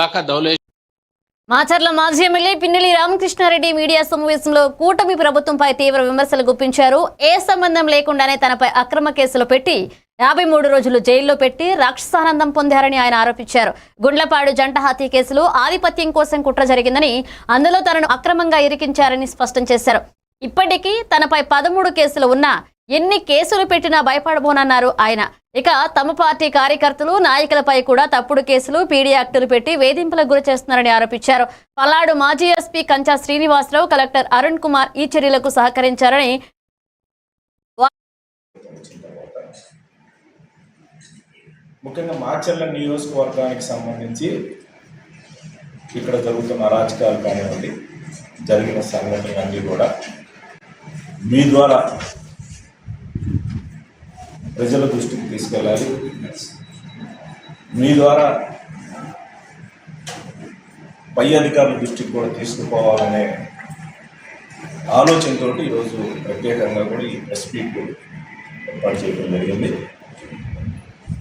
దాకా ధవలేశ్వరం మాచర్ల మాజీ MLA Pinnelli Ramakrishna Reddy media సమావేశంలో కూటమి ప్రభుత్వంపై తీవ్ర విమర్శలు గుప్పించారు. ఏ సంబంధం లేకుండానే తనపై అక్రమ కేసులు పెట్టి యాభై మూడు రోజులు జైల్లో పెట్టి రాక్షసానందం పొందారని ఆయన ఆరోపించారు. గుండ్లపాడు జంట హత్య కేసులో ఆధిపత్యం కోసం కుట్ర జరిగిందని అందులో తనను అక్రమంగా ఇరికించారని స్పష్టం చేశారు. ఇప్పటికీ తనపై పదమూడు కేసులు ఉన్నా ఎన్ని కేసులు పెట్టినా భయపడబోనన్నారు ఆయన. ఇక తమ పార్టీ కార్యకర్తలు నాయకులపై కూడా తప్పుడు కేసులు పీడీ యాక్టులు పెట్టి వేధింపులకు గురి చేస్తున్నారని ఆరోపించారు. పల్నాడు మాజీ ఎస్పీ కంచా శ్రీనివాసరావు కలెక్టర్ అరుణ్ కుమార్ ఈ చర్యలకు సహకరించారని ముఖ్యంగా మాచర్ల నియోజకవర్గానికి సంబంధించి ఇక్కడ జరుగుతున్న అరాచకాలు కానివ్వండి జరిగిన సంఘటనలన్నీ కూడా మీ ద్వారా ప్రజల దృష్టికి తీసుకెళ్ళాలి. మీ ద్వారా పై అధికారుల దృష్టికి కూడా తీసుకుపోవాలనే ఆలోచనతో ఈరోజు ప్రత్యేకంగా కూడా ఈ ప్రెస్ మీట్ ఏర్పాటు చేయడం జరిగింది.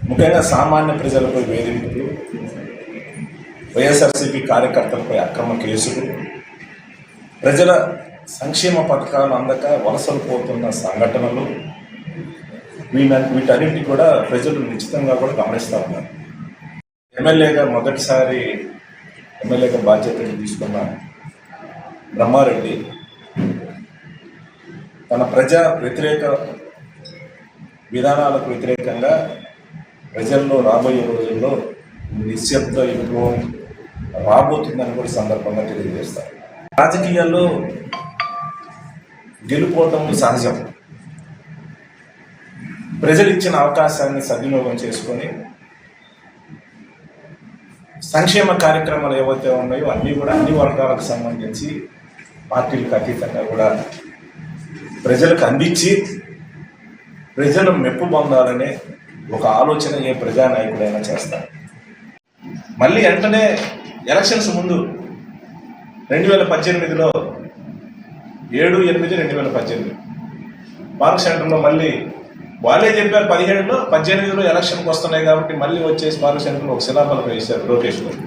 ముఖ్యంగా సామాన్య ప్రజలపై వేధింపులు వైఎస్ఆర్సీపీ కార్యకర్తలపై అక్రమ కేసులు ప్రజల సంక్షేమ పథకాలు అందక వలసలు పోతున్న సంఘటనలు వీట వీటన్నింటి కూడా ప్రజలు నిశ్చితంగా కూడా గమనిస్తూ ఉన్నారు. ఎమ్మెల్యేగా మొదటిసారి ఎమ్మెల్యేగా బాధ్యతలు తీసుకున్న బ్రహ్మారెడ్డి తన ప్రజా వ్యతిరేక విధానాలకు వ్యతిరేకంగా ప్రజల్లో రాబోయే రోజుల్లో నిశ్శబ్ద యుగం రాబోతుందని కూడా సందర్భంగా తెలియజేస్తారు. రాజకీయాల్లో గెలుపోవటం సహజం. ప్రజలు ఇచ్చిన అవకాశాన్ని సద్వినియోగం చేసుకొని సంక్షేమ కార్యక్రమాలు ఏవైతే ఉన్నాయో అన్నీ కూడా అన్ని వర్గాలకు సంబంధించి పార్టీలకు అతీతంగా కూడా ప్రజలకు అందించి ప్రజలు మెప్పు పొందాలనే ఒక ఆలోచన ఏ ప్రజానాయకుడైనా చేస్తారు మళ్ళీ వెంటనే ఎలక్షన్స్ ముందు రెండు వేల పద్దెనిమిదిలో ఏడు ఎనిమిది రెండు వేల పద్దెనిమిది. పార్క్ సెంటర్లో మళ్ళీ వాళ్ళే చెప్పారు పదిహేడులో పద్దెనిమిదిలో ఎలక్షన్కి వస్తున్నాయి కాబట్టి మళ్ళీ వచ్చేసి పార్లమెంట్ ఒక శిలాఫలం వేశారు లోకేష్ గారు.